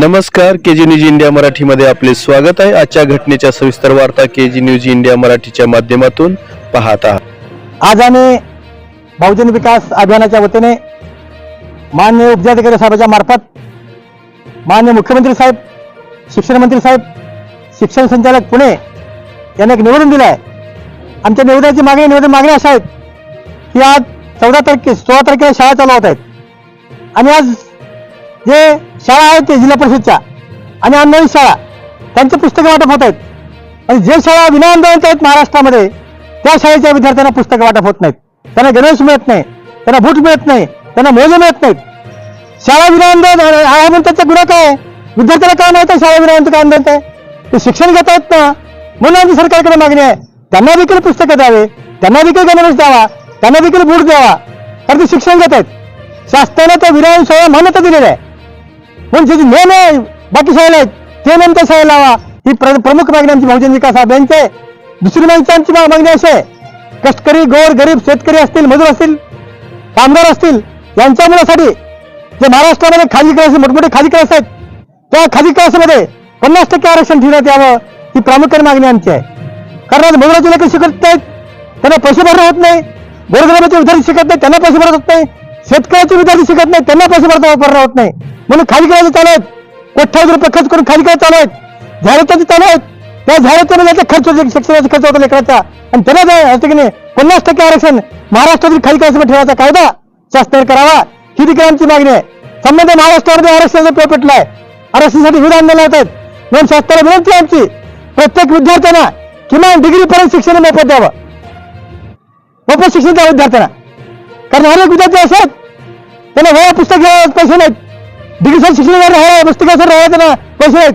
नमस्कार के जी news India मराठीमध्ये आपले स्वागत आहे. आजच्या घटनेच्या सविस्तर वार्ता के जी न्यूज इंडिया मराठीच्या माध्यमातून पाहत आहात. आज आम्ही बहुजन विकास अभियानाच्या वतीने मान्य उपजिल्हाधिकारी साहेबांच्या मार्फत मान्य मुख्यमंत्री साहेब शिक्षण मंत्री साहेब शिक्षण संचालक पुणे यांना एक निवेदन दिलं आहे आमच्या निवेदनाची मागणी निवेदन मागणी अशा आहेत की आज चौदा तारखे सोळा तारखेला शाळा चालू होत आहेत. आणि आज जे शाळा आहेत ते जिल्हा परिषदच्या. आणि अन्य शाळा. त्यांचे पुस्तकं वाटप होत आहेत. आणि जे शाळा विनाआंदोलन आहेत महाराष्ट्रामध्ये त्या शाळेच्या विद्यार्थ्यांना पुस्तकं वाटप होत नाहीत. त्यांना गणेश मिळत नाही. त्यांना बूट मिळत नाही. त्यांना मोजे मिळत नाहीत. शाळा विनाआंदोलन आहे म्हणून त्याचा गुन्हा काय आहे? विद्यार्थ्याला काय माहिती आहे शाळा विनाआंदोलन काय आंदोलन आहे ते शिक्षण घेत आहेत ना. म्हणून आमची सरकारकडे मागणी आहे. त्यांना देखील पुस्तकं द्यावे. त्यांना देखील गणवेश द्यावा. त्यांना देखील बूट द्यावा. कारण ते शिक्षण घेत आहेत. शासनाने त्या विराम शाळा मान्यता दिलेला आहे म्हणून नेम आहे बाकी शाळेला आहेत ते नियम त्या लावा. ही प्र- प्रमुख मागणी आमची बहुजन विकास अभियानची आहे. दुसरी मागणी आमची मागणी अशी आहे. कष्टकरी गोर गरीब शेतकरी असतील मजूर असतील कामगार असतील यांच्या मुलासाठी जे महाराष्ट्रामध्ये खाजगी क्लास मोठमोठे खाजगी क्लास आहेत त्या खाजगी क्लासमध्ये पन्नास टक्के आरक्षण ठेवण्यात यावं ही प्रामुख्याने मागणी आमची आहे. कारण आज मजुराचे लेखन शिकत नाहीत त्यांना पैसे भरणं होत नाही गोरगरिबाचे विद्यार्थी शिकत नाही त्यांना पैसे भरत होत नाही. शेतकऱ्याचे विद्यार्थी शिकत नाही त्यांना पैसे भरता वापरला होत नाही. म्हणून खाली करायचं चालू आहेत. कोट्यावधी रुपये खर्च करून खाली करायचं चालू आहेत. झाडे चालू आहेत. त्या झाडाच्या खर्च शिक्षणाचा खर्च होता लेकराचा आणि त्याला काय असतं की नाही पन्नास टक्के आरक्षण महाराष्ट्रातील खाली करायचं ठेवायचा कायदा शासनाने करावा. ही देखील आमची मागणी आहे. संबंध महाराष्ट्रामध्ये आरक्षणाचा पेपर आहे आरक्षणासाठी विविध आंदोलन होत आहेत म्हणून शासनाला विनंती आमची. प्रत्येक विद्यार्थ्यांना किमान डिग्रीपर्यंत शिक्षण मोफत द्यावं. मोफत शिक्षण द्यावं विद्यार्थ्यांना. कारण अनेक विद्यार्थी असतात. त्यांना वया पुस्तक घ्यायला पैसे नाहीत. डिग्री शिक्षण राहायला पुस्तकासर राहायला त्यांना पैसे नाहीत.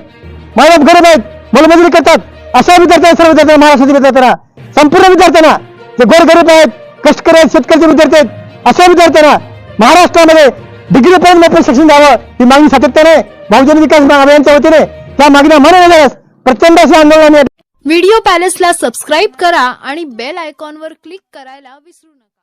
मायबाप गरीब आहेत मलमजुरी करतात. अशा विद्यार्थ्यांना सर्व विद्यार्थ्यांना महाराष्ट्रातील विद्यार्थ्यांना. संपूर्ण विद्यार्थ्यांना जे गोरगरीब आहेत कष्टकरी आहेत शेतकऱ्याचे विद्यार्थी आहेत अशा विद्यार्थ्यांना महाराष्ट्रामध्ये डिग्रीपर्यंत मोफत शिक्षण द्यावं ही मागणी सातत्याने बहुजन विकास अभियानच्या वतीने त्या मागण्या मान्य झाल्यास प्रचंड असे आंदोलन व्हिडिओ पॅलेसला सबस्क्राईब करा आणि बेल आयकॉनवर क्लिक करायला विसरू नका.